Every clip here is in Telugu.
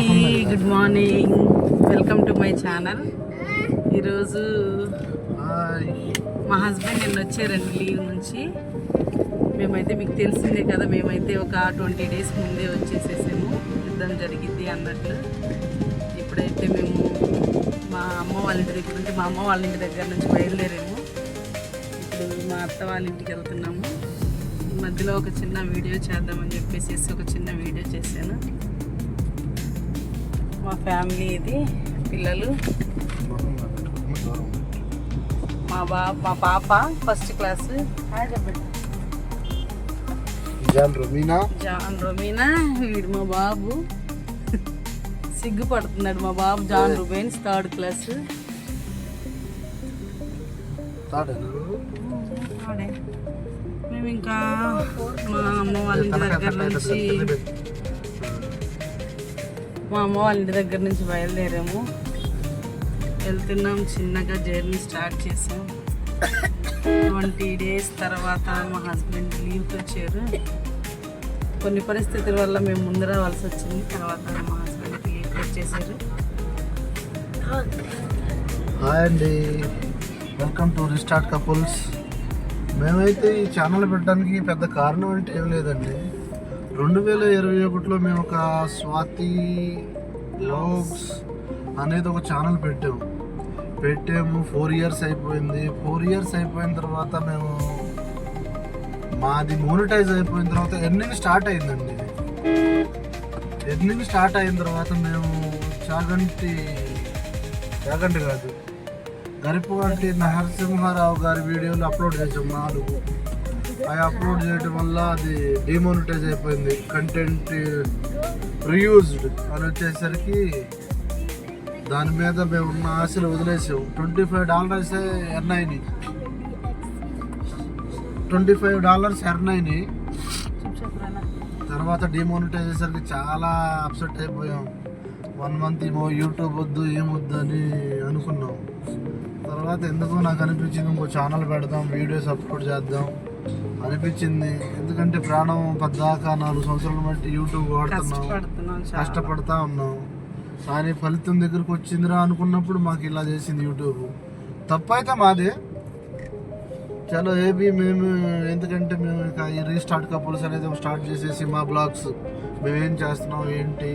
Good morning welcome to my channel ఈరోజు మా హస్బెండ్ నిన్న వచ్చారండి లీవ్ నుంచి. మేమైతే మీకు తెలిసిందే కదా మేమైతే ఒక ట్వంటీ డేస్ ముందే వచ్చేసేసాము. యుద్ధం జరిగింది అన్నట్లు. ఇప్పుడైతే మేము మా అమ్మ వాళ్ళ ఇంటి దగ్గర నుంచి మా అమ్మ వాళ్ళ ఇంటి దగ్గర నుంచి బయలుదేరాము. ఇప్పుడు మా అత్త వాళ్ళ ఇంటికి వెళ్తున్నాము. ఈ మధ్యలో ఒక చిన్న వీడియో చేద్దామని చెప్పేసి ఒక చిన్న వీడియో చేశాను. మా ఫ్యామిలీ ఇది పిల్లలు. మా బా మా పాప first class John Romina? John Romina వీడు మా బాబు. సిగ్గుపడుతున్నాడు మా బాబు జాన్ రుబేన్స్ థర్డ్ క్లాస్ మేము ఇంకా మా అమ్మ వాళ్ళ ఇంటి దగ్గర నుంచి మా అమ్మ వాళ్ళ ఇంటి దగ్గర నుంచి బయలుదేరాము. వెళ్తున్నాం చిన్నగా జర్నీ స్టార్ట్ చేసాం. ట్వంటీ డేస్ తర్వాత మా హస్బెండ్ లీవ్కి వచ్చారు. కొన్ని పరిస్థితుల వల్ల మేము ముందు రావాల్సి వచ్చింది. తర్వాత మా హస్బెండ్ లీవ్కి వచ్చేసారు హాయ్ అండి. Welcome to restart couples. మేమైతే ఈ ఛానల్ పెట్టడానికి పెద్ద కారణం అంటే ఏం లేదండి. రెండు వేల ఇరవై ఒకటిలో మేము ఒక స్వాతి బ్లాగ్స్ అనేది ఒక ఛానల్ పెట్టాము. పెట్టాము ఫోర్ ఇయర్స్ అయిపోయింది. ఫోర్ ఇయర్స్ అయిపోయిన తర్వాత మేము మాది మోనిటైజ్ అయిపోయిన తర్వాత ఎర్నింగ్ స్టార్ట్ అయిందండి. ఎర్నింగ్ స్టార్ట్ అయిన తర్వాత మేము చాగంటి చాగంటి కాదు గరిపగంటి నరసింహారావు గారి వీడియోలు అప్లోడ్ చేసాం నాలుగు. అవి అప్లోడ్ చేయడం వల్ల అది డిమోనిటైజ్ అయిపోయింది. కంటెంట్ రియూజ్డ్ అని వచ్చేసరికి దాని మీద మేము ఉన్న ఆశలు వదిలేసాం. ట్వంటీ ఫైవ్ డాలర్స్ ఎర్న్ అయినాయి. ట్వంటీ ఫైవ్ డాలర్స్ ఎర్న్ అయినాయి. తర్వాత డిమోనిటైజ్ అయ్యేసరికి చాలా అప్సెట్ అయిపోయాం. వన్ మంత్ ఏమో యూట్యూబ్ వద్దు ఏమొద్దు అని అనుకున్నాం. తర్వాత ఎందుకో నాకు అనిపించింది ఇంకో ఛానల్ పెడదాం వీడియోస్ అప్లోడ్ చేద్దాం. అనిపించింది. ఎందుకంటే ప్రాణం పద్దాకా నాలుగు సంవత్సరాల బట్టి యూట్యూబ్ వాడుతున్నాం. కష్టపడతా ఉన్నాం. కానీ ఫలితం దగ్గరకు వచ్చిందిరా అనుకున్నప్పుడు మాకు ఇలా చేసింది యూట్యూబ్ తప్పైతే మాదే. చలో ఏబీ మేము ఎందుకంటే మేము ఇక ఈ రీస్టార్ట్ కపుల్స్ అనేది స్టార్ట్ చేసేసి మా బ్లాగ్స్ మేము ఏం చేస్తున్నాం ఏంటి?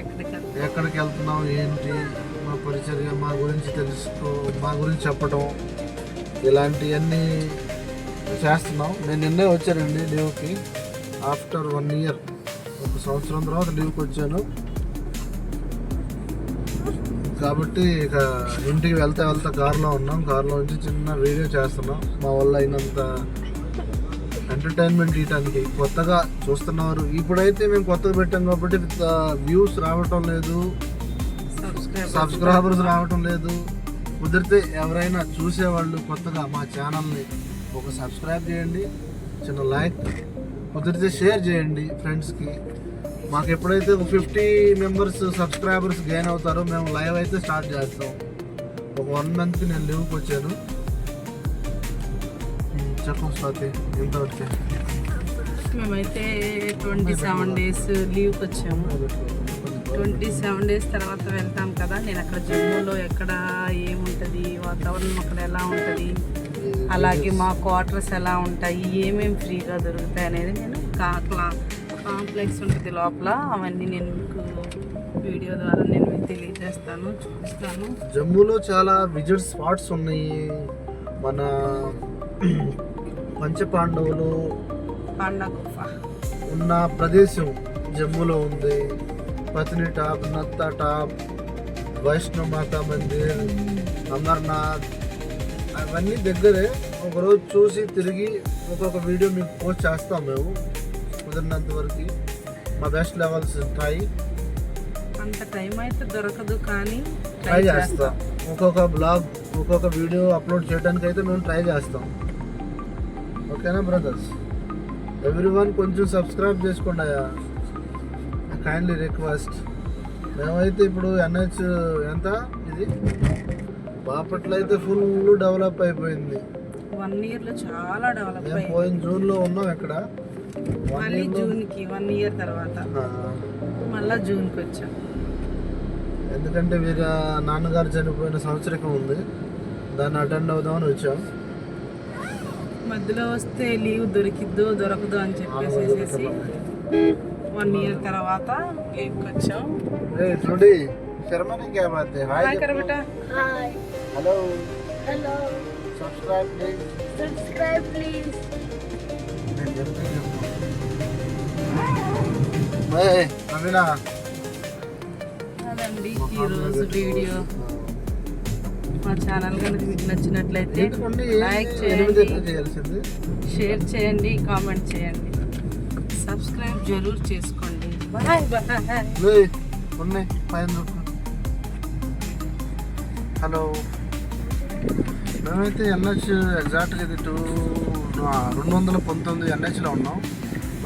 ఎక్కడికి ఎక్కడికి వెళ్తున్నాం ఏంటి? మా పరిచర్య మా గురించి తెలుసుకో మా గురించి చెప్పడం ఇలాంటివన్నీ చేస్తున్నాం. నేను నిన్నే వచ్చానండి లీవ్కి. ఆఫ్టర్ వన్ ఇయర్ ఒక సంవత్సరం తర్వాత లీవ్కి వచ్చాను. కాబట్టి ఇక ఇంటికి వెళ్తా వెళ్తా కార్లో ఉన్నాం. కార్లో నుంచి చిన్న వీడియో చేస్తున్నాం. మా వల్ల అయినంత ఎంటర్టైన్మెంట్ ఇవ్వడానికి కొత్తగా చూస్తున్నారు ఇప్పుడైతే మేము కొత్తగా పెట్టాం కాబట్టి వ్యూస్ రావటం లేదు. సబ్స్క్రైబ్ సబ్స్క్రైబర్స్ రావటం లేదు. కుదిరితే ఎవరైనా చూసేవాళ్ళు కొత్తగా మా ఛానల్ని ఒక సబ్స్క్రైబ్ చేయండి చిన్న లైక్ కుదిరితే షేర్ చేయండి ఫ్రెండ్స్కి మాకు ఎప్పుడైతే ఒక ఫిఫ్టీ మెంబర్స్ సబ్స్క్రైబర్స్ గెయిన్ అవుతారో మేము లైవ్ అయితే స్టార్ట్ చేస్తాం. ఒక వన్ మంత్కి నేను లీవ్కి వచ్చాను. చెప్పు స్వాతి ఎంతవరకే? మేమైతే ట్వంటీ సెవెన్ డేస్ లీవ్కి వచ్చాము. ట్వంటీ సెవెన్ డేస్ తర్వాత వెళ్తాం కదా నేను అక్కడ జమ్మూలో ఎక్కడ ఏముంటుంది వాతావరణం అక్కడ ఎలా ఉంటుంది? అలాగే మా క్వార్టర్స్ ఎలా ఉంటాయి ఏమేమి ఫ్రీగా దొరుకుతాయి అనేది నేను కాట్లా కాంప్లెక్స్ ఉంటుంది లోపల. అవన్నీ నేను మీకు వీడియో ద్వారా నేను మీకు తెలియజేస్తాను చూపిస్తాను. జమ్మూలో చాలా విజిట్ స్పాట్స్ ఉన్నాయి. మన పంచపాండవులు పాండా గుఫ. ఉన్న ప్రదేశం జమ్మూలో ఉంది. పత్ని టాప్ నత్త టాప్ వైష్ణవ మాతా మందిర్ అమర్నాథ్ అవన్నీ దగ్గరే ఒకరోజు చూసి తిరిగి ఒక్కొక్క వీడియో మీకు పోస్ట్ చేస్తాం మేము. కుదిరినంత వరకు మా బెస్ట్ లెవెల్స్ ట్రై అంత టైం అయితే దొరకదు కానీ ట్రై చేస్తాం. ఒక్కొక్క బ్లాగ్ ఒక్కొక్క వీడియో అప్లోడ్ చేయడానికి అయితే మేము ట్రై చేస్తాం. ఓకేనా బ్రదర్స్ ఎవ్రీ వన్ కొంచెం సబ్స్క్రైబ్ చేసుకోండి అయ్యా. కైండ్లీ రిక్వెస్ట్ మేమైతే ఇప్పుడు ఎన్హెచ్ ఎంత? ఇది? బాపట్ల అయితే ఫుల్ డెవలప్ అయిపోయింది. వన్ ఇయర్లో చాలా డెవలప్ మేము అయింది పోయిన జూన్లో ఉన్నాం ఇక్కడ. మళ్ళీ జూన్కి వన్ ఇయర్ తర్వాత. మళ్ళా జూన్కి వచ్చాం. ఎందుకంటే వీరి నాన్నగారు చనిపోయిన సంవత్సరం ఉంది. దాన్ని అటెండ్ అవుదామని వచ్చాం. మధ్యలో వస్తే లీవ్ దొరికిద్దో దొరకదో అని చెప్పేసి వన్ ఇయర్ తర్వాత లీవ్కి వచ్చాం ఏ చూడి శర్మని క్యా బాత్ హై హాయ్ కర బేటా హలో Hello. Subscribe please. నేను నవీనా. అదండి ఈరోజు వీడియో మా ఛానల్ కనుక మీకు నచ్చినట్లయితే లైక్ చేయండి షేర్ చేయండి కామెంట్ చేయండి. సబ్స్క్రైబ్ జరూర్ చేసుకోండి. Bye bye. లే ఉన్నాయి పైన దొరుకు హలో. మేమైతే ఎన్హెచ్ ఎగ్జాక్ట్గా ఇది టూ రెండు వందల పంతొమ్మిది ఎన్హెచ్లో ఉన్నాం.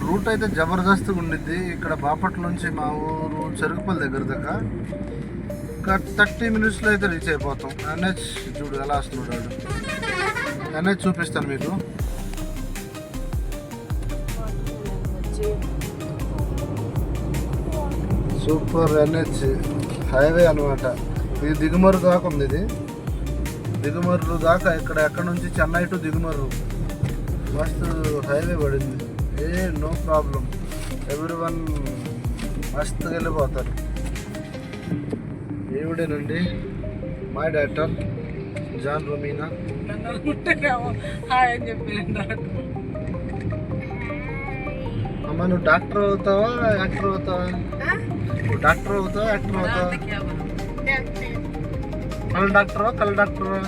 రూట్ అయితే జబర్దస్త్గా ఉండిద్ది. ఇక్కడ బాపట్ల నుంచి మా ఊరు చెరుకుపల్లి దగ్గర దాకా ఒక థర్టీ మినిట్స్లో అయితే రీచ్ అయిపోతాం. ఎన్హెచ్ చూడు ఎలా వస్తున్నాడు వాడు. ఎన్హెచ్ చూపిస్తాను మీకు. సూపర్ ఎన్హెచ్ హైవే అనమాట ఇది దిగుమరు దాకా ఉంది ఇది. దిగుమర్రు దాకా ఇక్కడ ఎక్కడ నుంచి చెన్నై టు దిగుమర్రు. మస్తు హైవే పడింది. ఏ నో ప్రాబ్లం. ఎవ్రీ వన్ మస్తుగా వెళ్ళిపోతారు. ఏవిడేనండి? My doctor John Romina. Hi అని చెప్పి అమ్మ నువ్వు డాక్టర్ అవుతావా యాక్టర్ అవుతావా? నువ్వు డాక్టర్ అవుతావా యాక్టర్ అవుతావా? Doctor. కల్ డాక్టరా కల్ డాక్టరా